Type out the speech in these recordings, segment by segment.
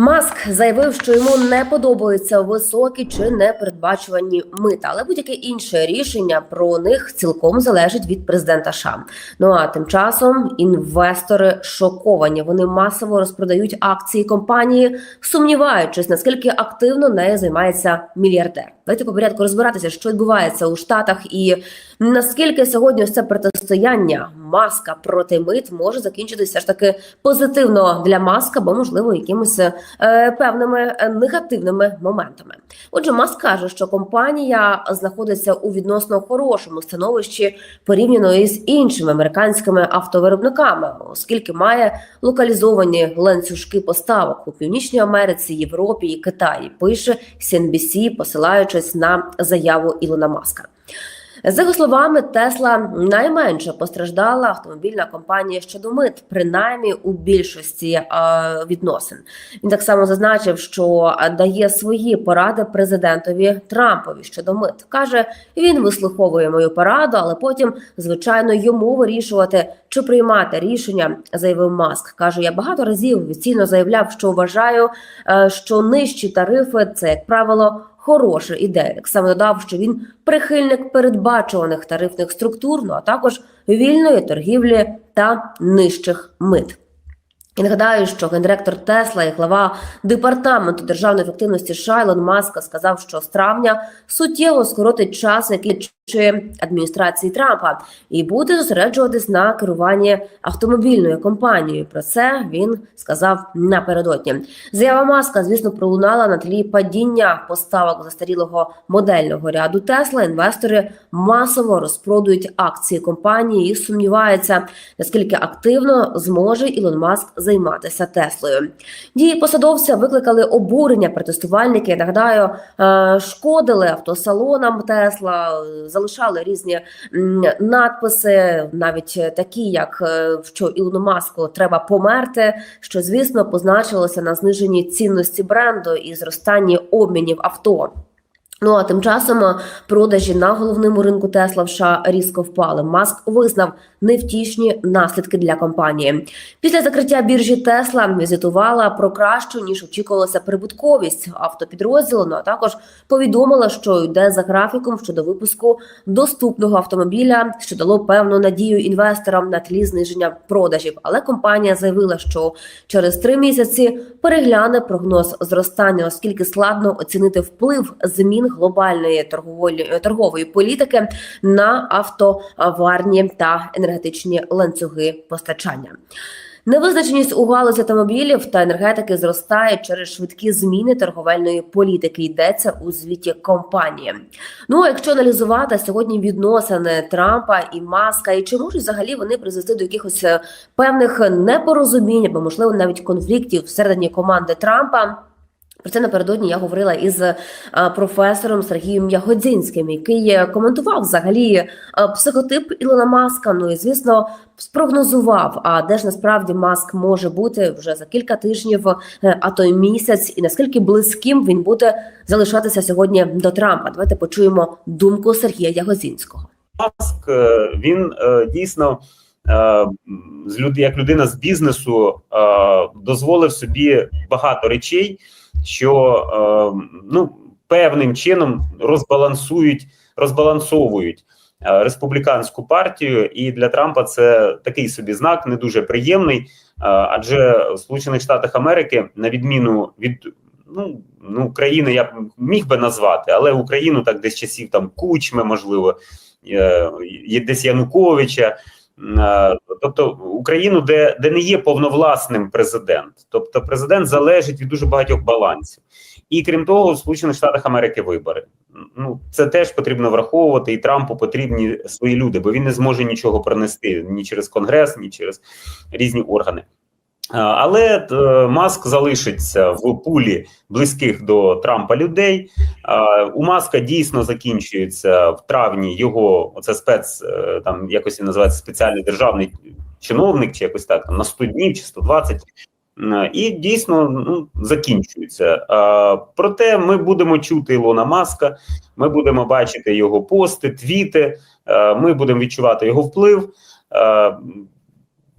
Маск заявив, що йому не подобаються високі чи непередбачувані мита, але будь-яке інше рішення про них цілком залежить від президента США. Ну а тим часом інвестори шоковані. Вони масово розпродають акції компанії, сумніваючись, наскільки активно нею займається мільярдер. Давайте по порядку розбиратися, що відбувається у Штатах, і наскільки сьогодні ось це протистояння маска проти мит може закінчитися ж таки позитивно для маска, бо можливо якимось е, певними негативними моментами. Отже, Маск каже, що компанія знаходиться у відносно хорошому становищі порівняно із іншими американськими автовиробниками, оскільки має локалізовані ланцюжки поставок у північній Америці, Європі і Китаї. Пише CNBC, посилаючись на заяву Ілона Маска. За його словами, Тесла найменше постраждала автомобільна компанія щодо мит, принаймні у більшості е, відносин. Він так само зазначив, що дає свої поради президентові Трампові щодо мит. каже, він вислуховує мою пораду, але потім, звичайно, йому вирішувати, чи приймати рішення. Заявив Маск. каже: я багато разів офіційно заявляв, що вважаю, е, що нижчі тарифи це як правило хороша ідея. як само додав, що він прихильник передбачуваних тарифних структур, ну а також вільної торгівлі та нижчих мит. І нагадаю, що гендиректор Тесла і глава департаменту державної ефективності США Ілон Маска сказав, що з травня суттєво скоротить час, який чи адміністрації Трампа, і буде зосереджуватись на керуванні автомобільною компанією. Про це він сказав напередодні. Заява маска, звісно, пролунала на тлі падіння поставок застарілого модельного ряду Тесла. Інвестори масово розпродують акції компанії і сумніваються, наскільки активно зможе Ілон Маск займатися Теслою. Дії посадовця викликали обурення протестувальники. Нагадаю, е, шкодили автосалонам Тесла залишали різні надписи, навіть такі, як е, що Ілону Маску треба померти, що звісно позначилося на зниженні цінності бренду і зростанні обмінів авто. Ну а тим часом е, продажі на головному ринку Тесла в США різко впали. Маск визнав невтішні наслідки для компанії. Після закриття біржі Тесла візитувала про кращу ніж очікувалася прибутковість автопідрозділу. Ну а також повідомила, що йде за графіком щодо випуску доступного автомобіля, що дало певну надію інвесторам на тлі зниження продажів. Але компанія заявила, що через три місяці перегляне прогноз зростання, оскільки складно оцінити вплив змін глобальної торгової торгової політики на автоварні та енергетичні ланцюги постачання. Невизначеність у галузі автомобілів та енергетики зростає через швидкі зміни торговельної політики. Йдеться у звіті компанії. Ну а якщо аналізувати сьогодні відносини Трампа і Маска, і чи можуть взагалі вони призвести до якихось е, певних непорозумінь або можливо навіть конфліктів всередині команди Трампа? Про це напередодні я говорила із е, професором Сергієм Ягодзінським, який е, коментував взагалі е, психотип Ілона Маска. Ну і звісно, спрогнозував, а де ж насправді маск може бути вже за кілька тижнів, а то й місяць, і наскільки близьким він буде залишатися сьогодні до Трампа. Давайте почуємо думку Сергія Ягодзінського. Маск він дійсно з люд, як людина з бізнесу дозволив собі багато речей що е, ну певним чином розбалансують, розбалансовують е, республіканську партію, і для Трампа це такий собі знак, не дуже приємний. Е, адже в Сполучених Штатах Америки, на відміну від ну ну країни, я міг би назвати, але Україну так десь часів там кучми, можливо, є десь Януковича. Тобто Україну, де де не є повновласним президент, тобто президент залежить від дуже багатьох балансів, і крім того, в Сполучених Штатах Америки вибори. Ну це теж потрібно враховувати, і Трампу потрібні свої люди, бо він не зможе нічого принести ні через конгрес, ні через різні органи. Але е, маск залишиться в пулі близьких до Трампа людей. У маска дійсно закінчується в травні його оце спец е, там якось називається спеціальний державний чиновник, чи якось так на 100 днів чи 120. І дійсно ну, закінчується. Проте ми будемо чути Ілона Маска, ми будемо бачити його пости, твіти, ми будемо відчувати його вплив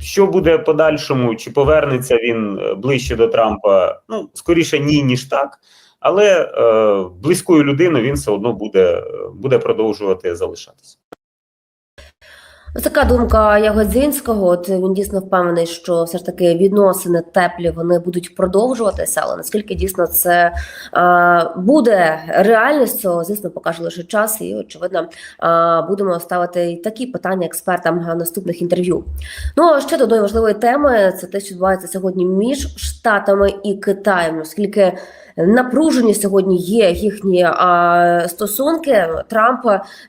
Що буде подальшому? Чи повернеться він е, ближче до Трампа? Ну, скоріше, ні, ніж так. Але е, близькою людиною він все одно буде, е, буде продовжувати залишатися. Така думка Ягодзінського. От він дійсно впевнений, що все ж таки відносини теплі вони будуть продовжуватися. Але наскільки дійсно це е, буде реальністю, звісно, покаже лише час, і очевидно е, будемо ставити і такі питання експертам наступних інтерв'ю. Ну а ще до одної важливої теми це те, що відбувається сьогодні між Штатами і Китаєм. Оскільки напружені сьогодні є їхні стосунки. Трамп,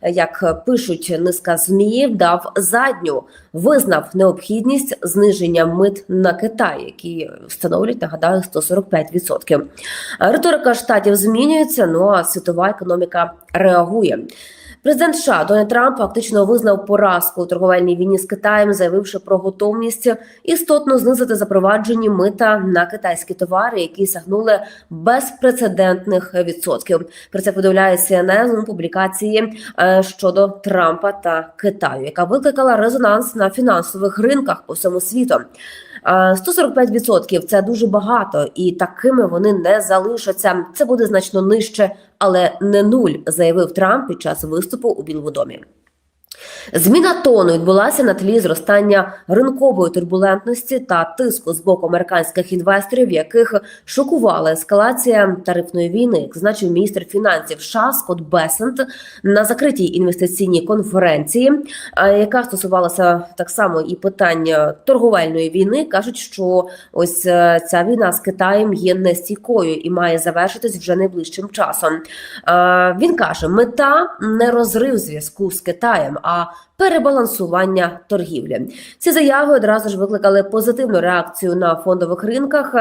як пишуть низка змі, дав задню, визнав необхідність зниження мит на Китай, які становлять нагадаю 145%. Риторика штатів змінюється. Ну а світова економіка реагує. Президент США Дональд Трамп фактично визнав поразку у торговельній війні з Китаєм, заявивши про готовність істотно знизити запроваджені мита на китайські товари, які сягнули безпрецедентних відсотків. Про це повідомляє CNN у публікації е, щодо Трампа та Китаю, яка викликала резонанс на фінансових ринках по всьому світу. Е, 145% – це дуже багато, і такими вони не залишаться. Це буде значно нижче, але не нуль, заявив Трамп під час виступу у Білому домі. Зміна тону відбулася на тлі зростання ринкової турбулентності та тиску з боку американських інвесторів, яких шокувала ескалація тарифної війни, як зазначив міністр фінансів США Скотт Бесент на закритій інвестиційній конференції, яка стосувалася так само і питання торговельної війни. кажуть, що ось е, ця війна з Китаєм є нестійкою і має завершитись вже найближчим часом. Він каже: мета не розрив зв'язку з Китаєм, а перебалансування торгівлі. Ці заяви одразу ж викликали позитивну реакцію на фондових ринках.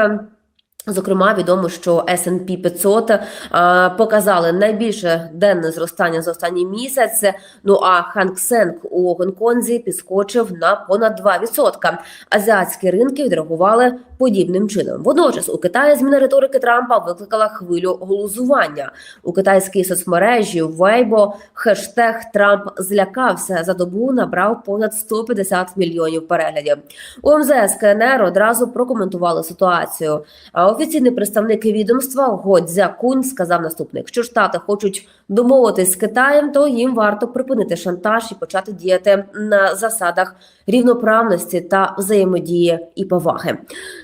Зокрема, відомо, що S&P 500 а, показали найбільше денне зростання за останній місяць. Ну а Ханк Сенк у Гонконзі підскочив на понад 2%. Азіатські ринки відреагували подібним чином. Водночас у Китаї зміна риторики Трампа викликала хвилю глузування у китайській соцмережі Weibo хештег Трамп злякався за добу набрав понад 150 мільйонів переглядів. У МЗС КНР одразу прокоментували ситуацію. А офіційний представник відомства Годзя Кунь сказав наступне: якщо штати хочуть домовитись з Китаєм, то їм варто припинити шантаж і почати діяти на засадах рівноправності та взаємодії і поваги.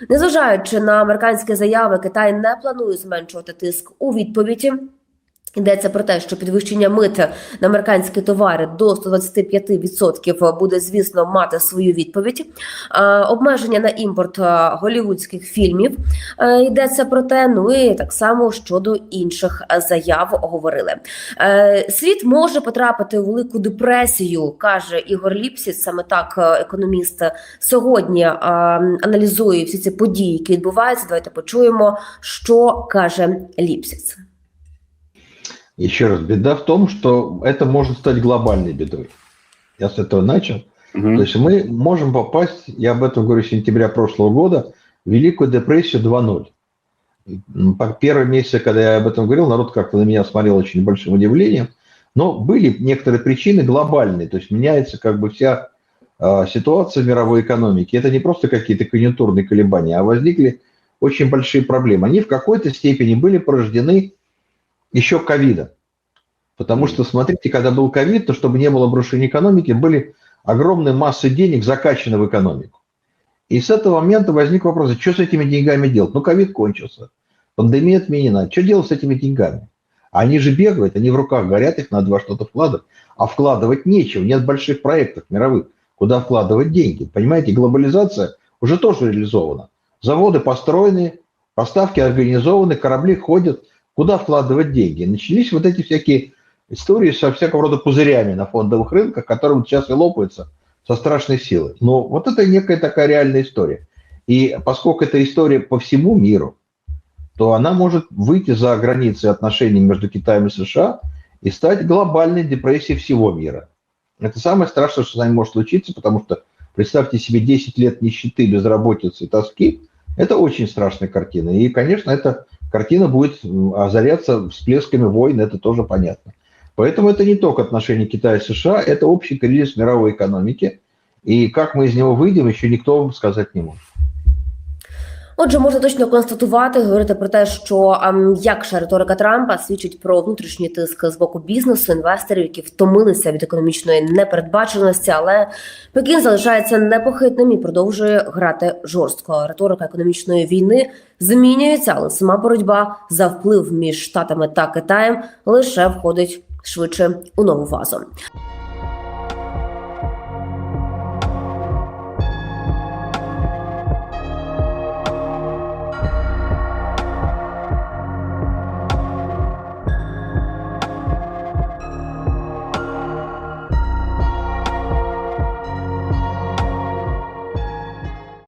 Незважаючи на американські заяви, Китай не планує зменшувати тиск у відповіді. Йдеться про те, що підвищення мит на американські товари до 125% буде, звісно, мати свою відповідь. Обмеження на імпорт голівудських фільмів е, йдеться про те. Ну і так само щодо інших заяв говорили. Е, Світ може потрапити у велику депресію, каже Ігор Ліпсіс. Саме так е, економіст сьогодні аналізує всі ці події, які відбуваються. Давайте почуємо, що каже Ліпсіс. Еще раз, беда в том, что это может стать глобальной бедой. Я с этого начал. Мгм. То есть мы можем попасть, я об этом говорю с сентября прошлого года, в Великую депрессию 2.0. М, По первые месяцы, когда я об этом говорил, народ как-то на меня смотрел очень большим удивлением. Но были некоторые причины глобальные. То есть меняется как бы вся а, ситуация в мировой экономике. Это не просто какие-то конъюнктурные колебания, а возникли очень большие проблемы. Они в какой-то степени были порождены еще ковидом. Потому что, смотрите, когда был ковид, то чтобы не было обрушения экономики, были огромные массы денег закачаны в экономику. И с этого момента возник вопрос, а что с этими деньгами делать? Ну, ковид кончился, пандемия отменена. Что делать с этими деньгами? Они же бегают, они в руках горят, их надо во что-то вкладывать. А вкладывать нечего, нет больших проектов мировых, куда вкладывать деньги. Понимаете, глобализация уже тоже реализована. Заводы построены, поставки организованы, корабли ходят. Куда вкладывать деньги? Начались вот эти всякие истории со всякого рода пузырями на фондовых рынках, которые сейчас и лопаются со страшной силой. Но вот это некая такая реальная история. И поскольку это история по всему миру, то она может выйти за границы отношений между Китаем и США и стать глобальной депрессией всего мира. Это самое страшное, что с нами может случиться, потому что представьте себе 10 лет нищеты, безработицы и тоски. Это очень страшная картина. И, конечно, эта картина будет озаряться всплесками войн, это тоже понятно. Поэтому это не только отношения Китая и США, это общий кризис мировой экономики. И как мы из него выйдем, еще никто вам сказать не может. Отже, можна точно констатувати, говорити про те, що ем, якша риторика Трампа свідчить про внутрішній тиск з боку бізнесу, інвесторів, які втомилися від економічної непередбаченості, але Пекін залишається непохитним і продовжує грати жорстко. Риторика економічної війни змінюється, але сама боротьба за вплив між штатами та Китаєм лише входить швидше у нову фазу.